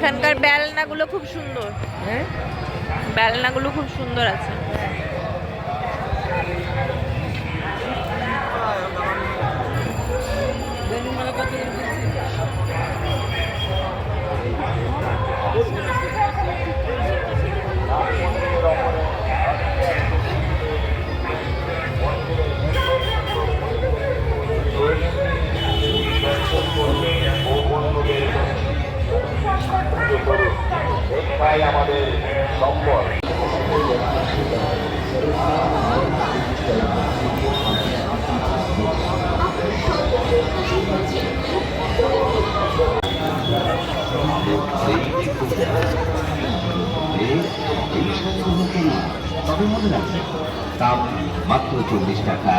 এখানকার বেলনাগুলো খুব সুন্দর। হ্যাঁ? বেলনাগুলো খুব সুন্দর আছে। এটাই আমাদের সম্পদ দাম মাত্র চল্লিশ টাকা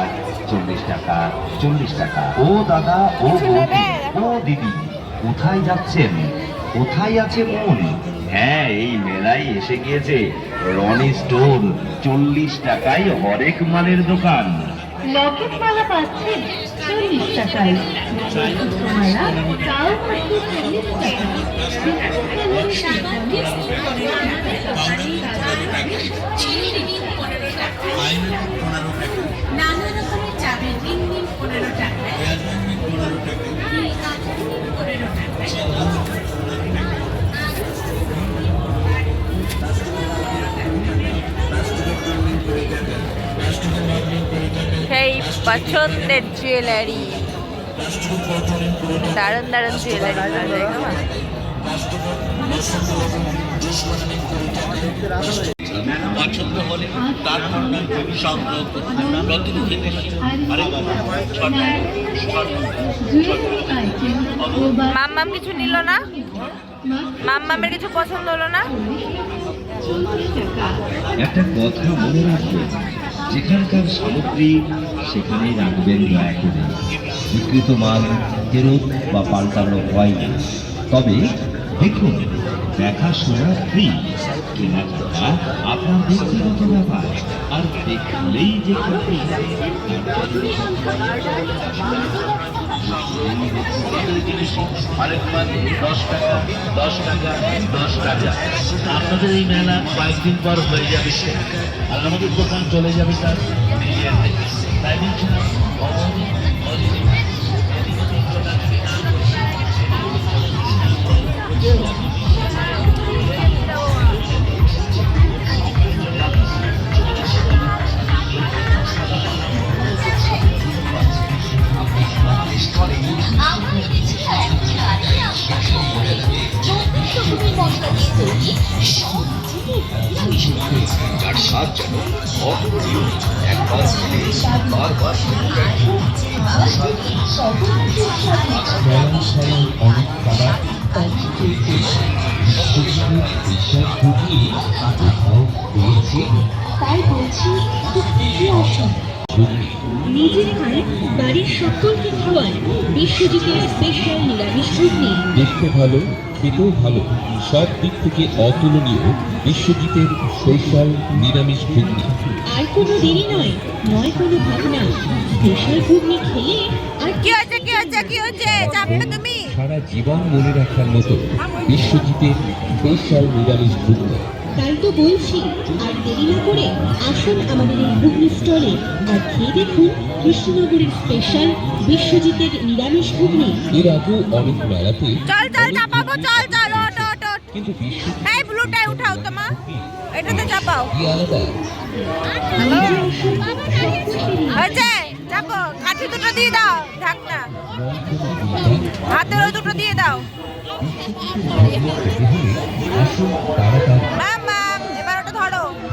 চল্লিশ টাকা চল্লিশ টাকা। ও দাদা ও বৌদি, ও দিদি কোথায় যাচ্ছেন? কোথায় আছে মন? হ্যাঁ এই মেলায় এসে গিয়েছে রনি স্টোর চল্লিশ টাকায় হরেক মালের দোকান। লকেট মালা পাচ্ছেন চল্লিশ টাকায়। পছন্দের জুয়েলারি দারুণ দারুণ জুয়েলারি পছন্দ হলে সংগ্রহ বা মাম্মাম কিছু নিল না? মাম্মামের কিছু পছন্দ হলো না? একটা কথা মনে রাখবেন যেখানকার সামগ্রী সেখানেই রাখবেন দয়া করে। বিকৃত মাল ফেরত বা পাল্টানো হয় না। তবে দেখুন দেখাশোনা ফ্রি কেনাকাটা আপনার ব্যক্তিগত ব্যাপার। আর দেখলেই যে আপনাদের এই মেলা কয়েকদিন পর হয়ে যাবে শেষ। আর আমাদের দোকান চলে যাবে তার। নিজের থেকে। যার স্বাদ যেন অতুলনীয়। একবার খেলে বারবার অনেক তারা নিজের খান বাড়ির সকলকে খাওয়ান বিশ্বজিতের স্পেশাল নিরামিষ ঘুগনি দেখতে ভালো খেতেও ভালো সব দিক থেকে অতুলনীয় বিশ্বজিতের শৈশব নিরামিষ ঘুগনি। আর কোনো দেরি নয় নয় কোনো ভাবনা স্পেশাল ঘুগনি খেলে আর কি হয়েছে কি হয়েছে কি হয়েছে? চাপবে তুমি। সারা জীবন মনে রাখার মতো বিশ্বজিতের স্পেশাল নিরামিষ ঘুগনি। তাই তো বলছি আর দেরি না করে আসুন আমাদের এই ঘুগনি স্টলে আর খেয়ে দেখুন কৃষ্ণনগরের স্পেশাল বিশ্বজিতের নিরামিষ ঘুগনি। এর আগেও অনেক মেলাতে চল চল চাপাবো চল চল ওট ওট ওট কিন্তু এই ব্লুটাই উঠাও তোমা এটাতে চাপাও। কি আলাদা? হয়েছে চাপো কাঠি দুটো দিয়ে দাও ঢাকনা। হাতের ওই দুটো দিয়ে দাও।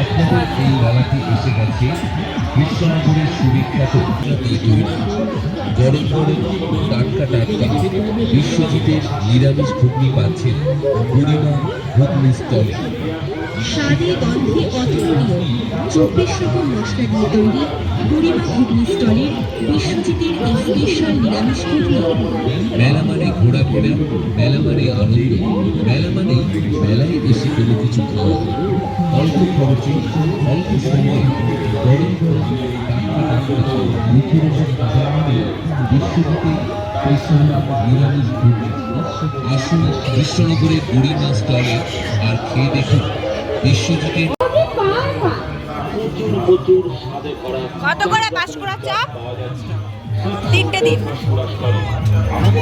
আপনাদের এই মেলাতে এসে গেছে। বিশ্বনগরের সুবিখ্যাত গরম গরম টাটকা টাটকা বিশ্বজিতের নিরামিষ ঘুগনি পাচ্ছেন বুড়িমা ঘুগনি স্থলে স্বাদে গন্ধে অতুলনীয়। চব্বিশ রকম মশলা দিয়ে তৈরি গরিমা ঘুগনি স্টলের মেলা মানে ঘোরাফেরা মেলা মানে আনন্দ মেলা মানে মেলায় এসে কোনো কিছু অল্প অল্প সময়ে আর খেয়ে দেখুন বিশ্বজিতের প্রচুর স্বাদে ভরা কত করে পাঁশকুড়ার চপ? তিনটে দিন। মামা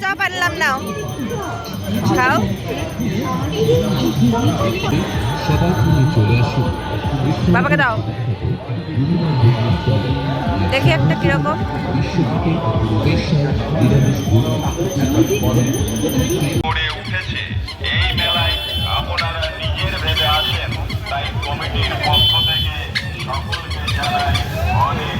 চপ আনলাম নাও খাও। বাবাকে দাও। দেখি একটা কীরকম। উঠেছে। আপনারা নিজের ভেবে আসেন। তাই কমিটির পক্ষ থেকে সকলকে জানাই অনেক